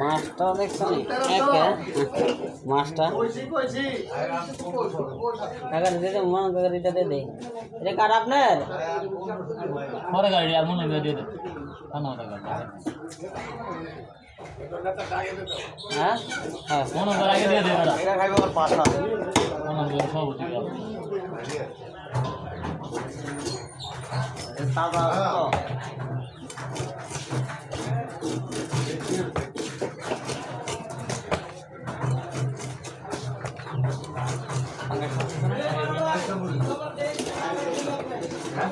মাছটা দেখছ। মাছটা। দিয়ে মন কাকা দিতে দে দে। এটা কার আপনার? পরে গাড়ি আর দিয়ে দে। কেন ওটা গাড়ি। হ্যাঁ? হ্যাঁ করে আগে দিয়ে দে এটা খাইবে ওর পাশা। করে সব উঠে গেল। তাজা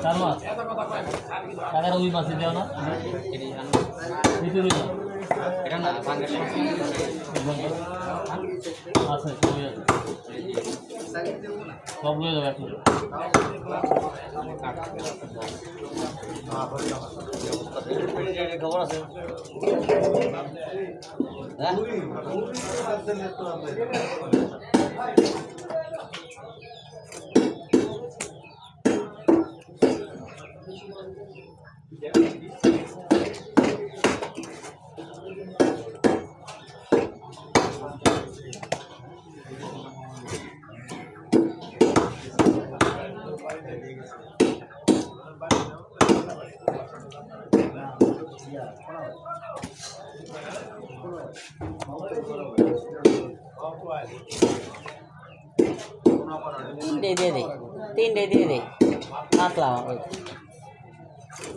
চার মাস টাকার ওই মাসে দেও না। ভিতরে না এটা না ভাঙে আছে সবই আছে। সব লয়ে যাবে এখন। খবর আছে হ্যাঁ? তিনটে দিয়ে দে তিনটে দিয়ে দে কাতলা ওই আসলে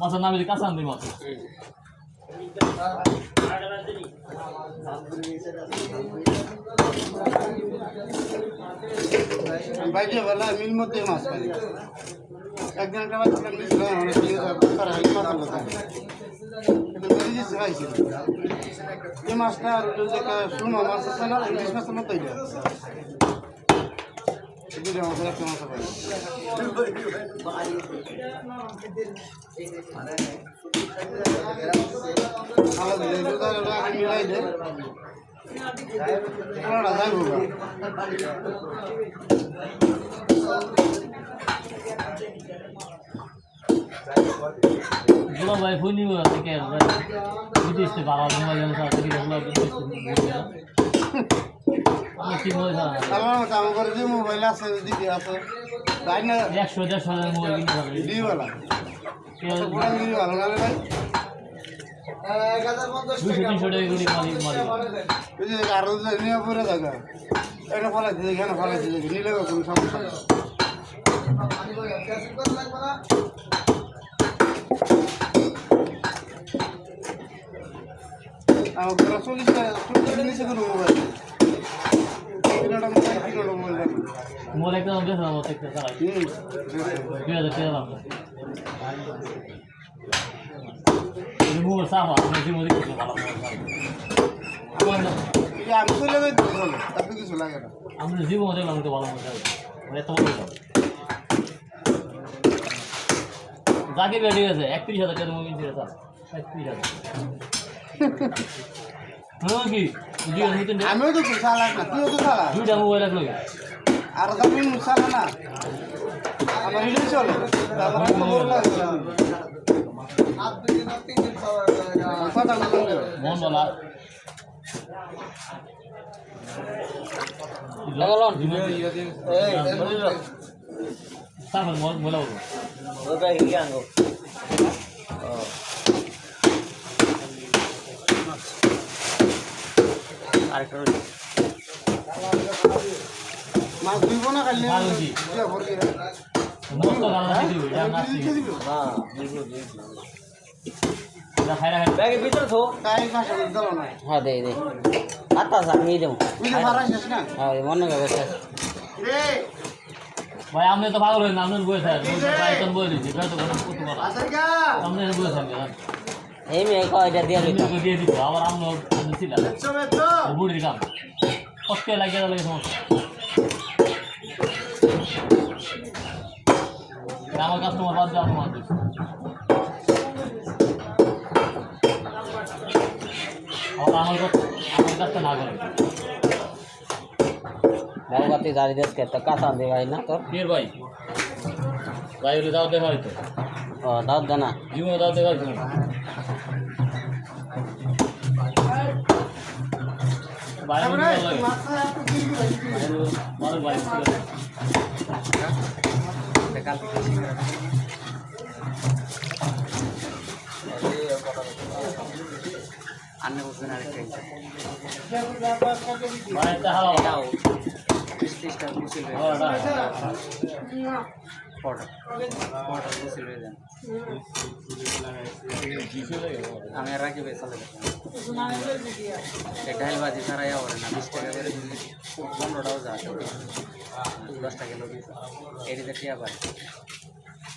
মাছের নামে কাঁচান মাস বাইরে বেলা মিল মধ্যে মাছ পাই একদিন একটা মাছ ছিলাম নিয়েছিল অনেক তার হালি মাছ কিন্তু মেরে দিয়েছে খাইছিল মাছটা আর সুমা মাছের মতো গুলো ভাই ফোন নিব থেকে বিদেশ থেকে বাড়া মোবাইল জানো সাথে থেকে আমার কাম করে যে মোবাইল আছে দিদি আছে তাই না একশো দেড়শো হাজার মোবাইল কিনতে পারবে দিওয়ালা পুরা দিদি ভালো না ভাই আরও নিয়ে পড়ে থাকা এটা চল্লিশ চল্লিশ মোবাইল মোবাইল একটা বেশ আমার একটা হুম দুই হাজার টাকা দাম মোবাইল সাফা আমি জীবন দেখতে ভালো আমি তো চলে তাতে কিছু লাগে না আমরা জীবন দেখলাম ভালো মজা এত জাকির একত্রিশ হাজার একত্রিশ হাজার কি দুই আমিও তো চালাক না তুইও তো চালাক দুইটা মোবাইল রাখল আর তুমি মুসালা না আমার ইলে চলে তারপর তো বড় লাগে কথা বলতে মন বলা লাগালন। তারপর মন বলা ওটা কি আনব আরেকটা রয়েছে মাছ দিব না খালি মাছ কি? দিয়া ভরি রে মস্ত গালা দিয়ে দিবি এটা নাচি হ্যাঁ এটা খাইরা খাই ব্যাগের ভিতরে থো। কাই ভাষা দিল না। হ্যাঁ দে দে। আত্মা আমি দেবো। হ্যাঁ মনে করে ভাই আপনি তো পাগল হয়েছেন আপনার বসে আছেন। বলে দিচ্ছি বেশ ওখানে কত বলা আপনি বসে আছেন এই মেয়ে কয়টা দিয়ে দিত? আমি দিয়ে দিব আবার আমরা ছিলাম ও বুড়ির কাম। কষ্ট লাগিয়ে গেলে সমস্যা আমার কাস্টমার বাদ দিয়ে আমার মাছ দিচ্ছে আবার আমার কাছে আমার কাছটা না করে কাঁচা দিয়ে ভাই না তোর ভাই। ভাই দাও দেখা হয়তো ও দাও জানা জীবনে দাও দেখা হয়তো ভাই আমি আর রাখি বেসালে ডাইল বাজি সারাই আবার না, বিশ টাকা করে পনেরোটাও যা দশ টাকা লোক এটি দেখি পাই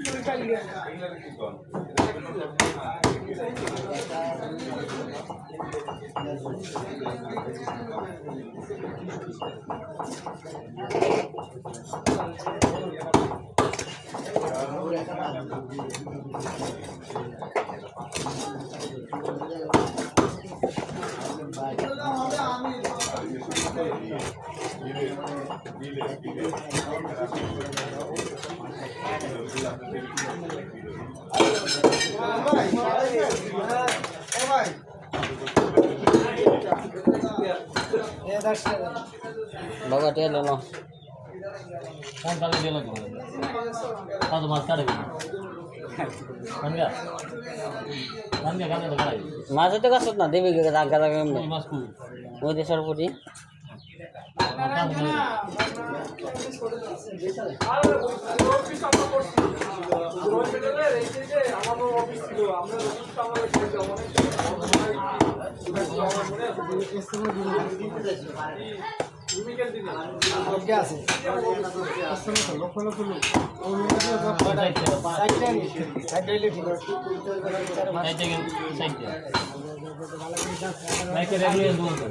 আমি বাবুকাতি এলো না কোন কালে দিয়ে লাগবে কত মাছ কাটবে কানগা তো কাটাই মাঝে তো গাছত না দেবী দাগা দাগা মাছ কুই পুটি সাইডে সাইডে মাইকে রেগুলার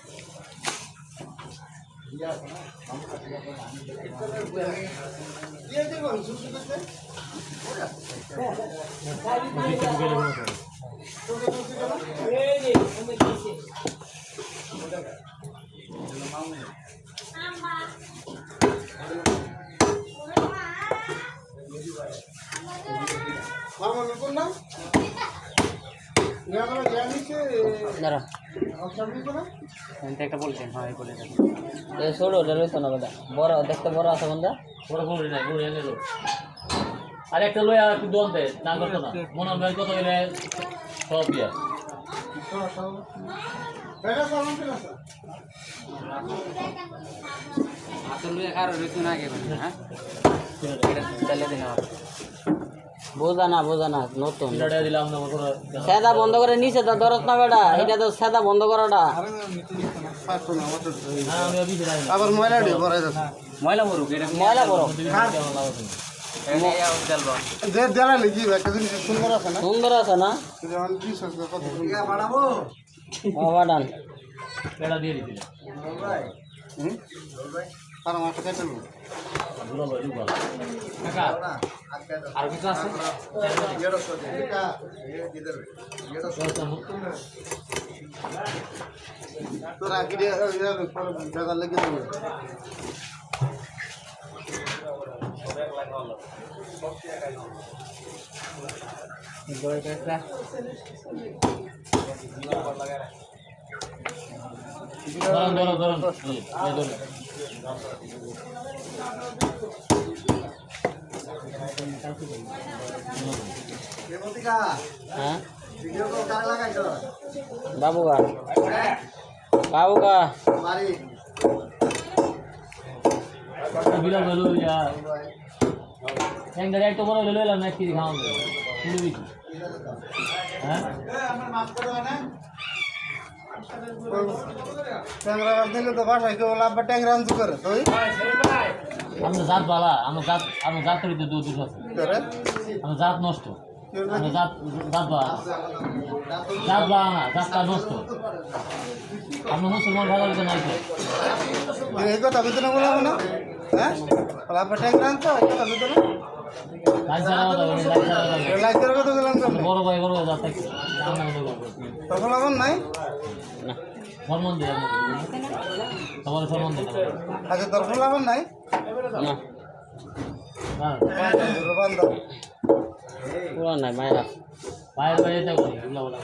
কোনো মামা নতুন নাম দাঁড়া। একটা বলছেন হ্যাঁ বলে এই ছোট ওটা লইতো না বেটা। বড় দেখতে বড় আছে বন্ধা? বড় বড় নাই বড় এনে আর একটা লই আর একটু দল দে না করতো না। মনে হয় কত গেলে সব আসলে কারও ঋতু না গে হ্যাঁ? চালিয়ে দিন বোঝা না বোঝা না নতুন। সেদা বন্ধ করে নিচে তো দরদ না বেটা এটা তো সেদা বন্ধ করাটা। হ্যাঁ আবার ময়লা যাচ্ছে। ময়লা মরুক ময়লা বড় চালবা যে দেড়ালে কি একটা জিনিস? সুন্দর আছে না? করে বাডান দিয়ে হুম আর কেটে নেব আর কিছু আছে তোর আগে টাকা লেগে দেবে ধরুন ধরুন ধরুন এই, এই ধরুন হ্যাঁ? বাবুকা বাবুকা বিড়াল হলো ইয়া। ট্যাঙ্গারে একটা বড় হলো এলাম না কি খাওয়ান শুরু হ্যাঁ? ট্যাংরা দিলে তো বাসায় কেউ লাভবা ট্যাংরা আনতে করে তুই? আমরা জাত বালা আমরা জাত আমরা জাত করি তো দু দুশো আছে আমরা জাত নষ্ট। আমরা জাত জাত বালা। জাত বালা না জাতটা নষ্ট। আমরা মুসলমান ভালো তো নাই তো। এই কথা ভিতরে বললাম না হ্যাঁ? লাভবা ট্যাংরা আনতো এই কথা ভিতরে বড় ভাই বড় ভাই তখন আমার নাই? না সম্মান দিই আপনাকে সবার আচ্ছা তোর নাই? না। বান্ধব পুরো নাই মায়েরা। বাইরে বাইরে করি এগুলো বলা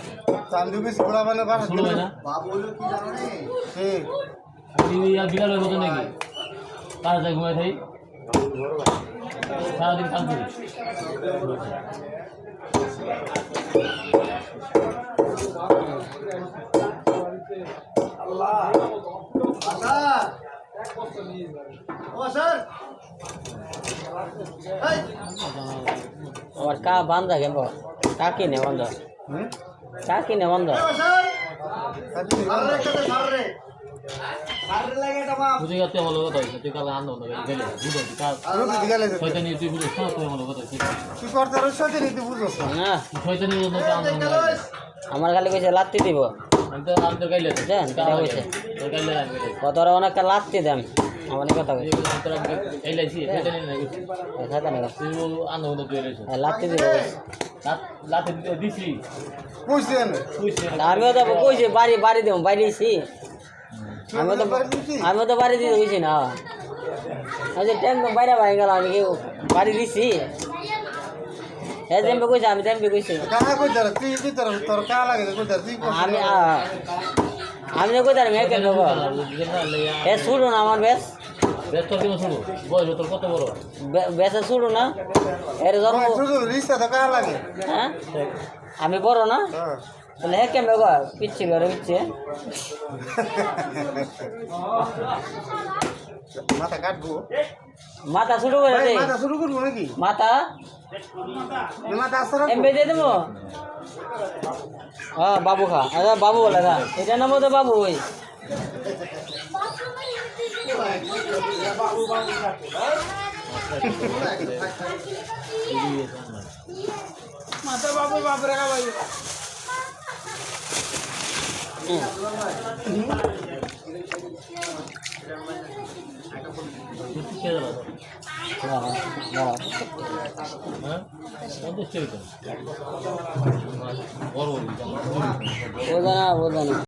চান্দি বেশি ঘোরা মানে বাসা হয় না ঠিক বিড়ালের মতো নাকি? যায় ঘুমাই থাই সারাদিন কাজ করি আবার কা বান্ধা কেন কা কিনে বন্ধ? কা কিনে বন্ধ? বুঝে গেছে ভালো কথা হয়েছে তুই কাল আনন্দ গেলে বুঝো কাল শয়তানি তুই বুঝো সব তুই ভালো কথা হয়েছে তুই করতে রয়েছে নীতি বুঝোস না। না। শয়তানি মতো আনন্দ আমার খালি কইছে লাত্তি দিব। আমি তো তো গাইলে জান। তোর গাইলে লাত্তি দেন। আমার কথা কইছে। তোর গাইলেছি শয়তানি নাই খাতা না তুই আনন্দ তুই রয়েছে লাত্তি দিব কইছে। দিছি। বুঝছেন আমিও তো কইছি বাড়ি বাড়ি দেব বাড়ি দিছি আমিও তো আমিও তো বাড়ি দিতে কইছি না। যে ট্যাঙ্ক বাইরে বাইরে গেল আমি কি বাড়ি দিছি? হ্যাঁ যেমন কইছে আমি তেমন কইছি। কই তোর তোর কই কই আমি আমি তো কইতাম হে কেন এ শুরু না আমার বেশ ব্যস্ত শুরু? তোর না? এর জন্ম হ্যাঁ? আমি বড় না? হ্যাঁ তাহলে হে কেন গো পিচ্ছি করে পিচ্ছি মাথা কাটবো? মাথা শুরু করে ভাই দে। মাথা শুরু করব নাকি? মাথা? মাথা আসতে এমবি দিয়ে দেবো? হ্যাঁ বাবু খা। আচ্ছা বাবু বলে খা এটা নাম তো বাবু ওই। হ্যাঁ। হ্যাঁ পঞ্চাশ টাকা বড় বড় বোঝা না বোঝা না।